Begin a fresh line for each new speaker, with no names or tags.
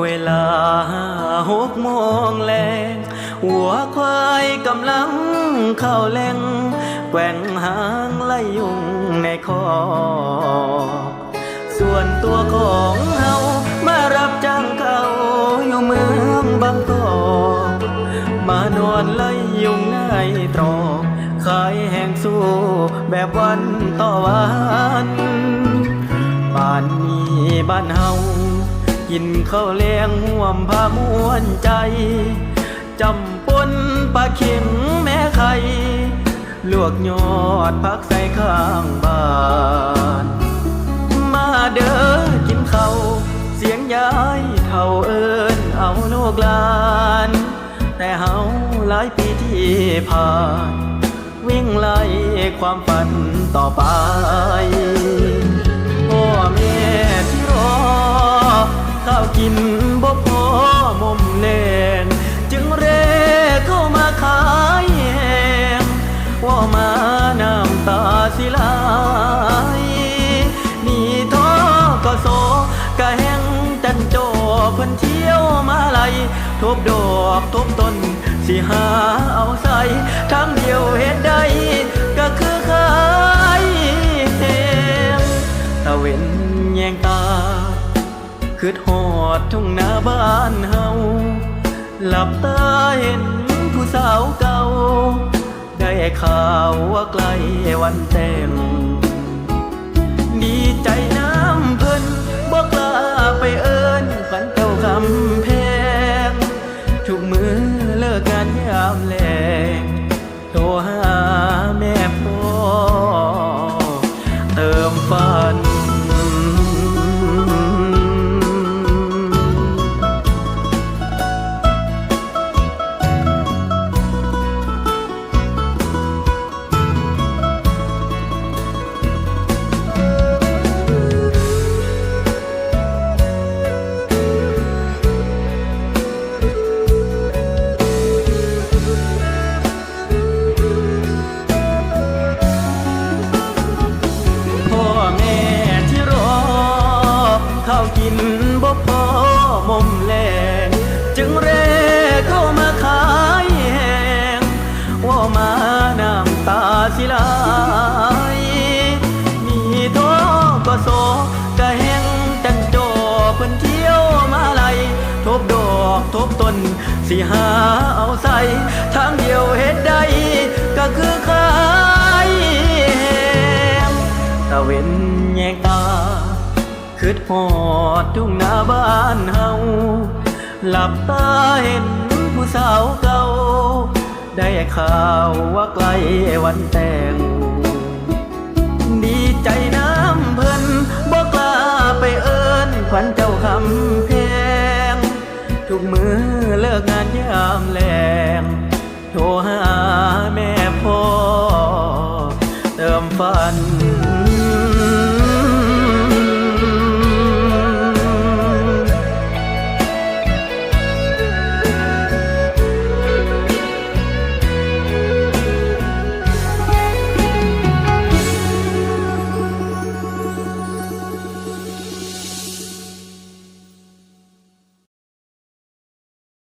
เวลาหกโมงแลงหัวควายกำลังเข้าแหล่งแกว่งหางไล่ยุงในคอ ส่วนตัวของเฮามารับจ้างเก่าอยู่เมืองบางกอกมานอนไล่ยุงในตรอกขายแห้งสู้แบบวันต่อวันบ้านนี้บ้านเฮา กินข้าวเลี้ยงห่วมพามวนใจจำปนปลาเข็มแม่ไข่ลวกยอดพักใส่ข้างบ้าน มาเด้อกินข้าวเสียงยายเท่าเอิญเอาลูกลาน แต่เฮาหลายปีที่ผ่าน วิ่งไล่ความฝันต่อไป กินบ่พอมมแลงจึงเร่เข้ามาขายแหงว่ามาน้ำตาสิไหลนี่ท้อก็โซกะแหงจันโจเพิ่นเที่ยวมาไลยทบดอกทบต้นสิหาเอาใส่ทางเดียว คือหอดทุ่งนาบ้านเฮาหลับตาเห็นผู้สาวเก่า ได้ข่าวว่าใกล้วันแต่งดีใจน้ำเพิ่นบอกลาไปเอิญฝันเจ้าคำแพงทุกมือ กินบ่พอมมแลงจึงเร่เข้ามาขายแหงว่ามาน้ำตาสิไหลมีท้อก็โซกะแหงจันโจเพิ่นเที่ยวมาไลยทบดอกทบต้นสิหาเอาใส่ทางเดียวเฮ็ดได้ก็คือขายแหงตะเวน ดหอดทุ่งนาบ้านเฮาหลับตาเห็นผู้สาวเก่า ได้ข่าวว่าใกล้วันแต่ง ดีใจน้ำเพิ่นบอกลาไปเอิญขวัญเจ้าคำแพง ทุกมือเลิกงานยามแลง โทรหาแม่พ่อเติมฝัน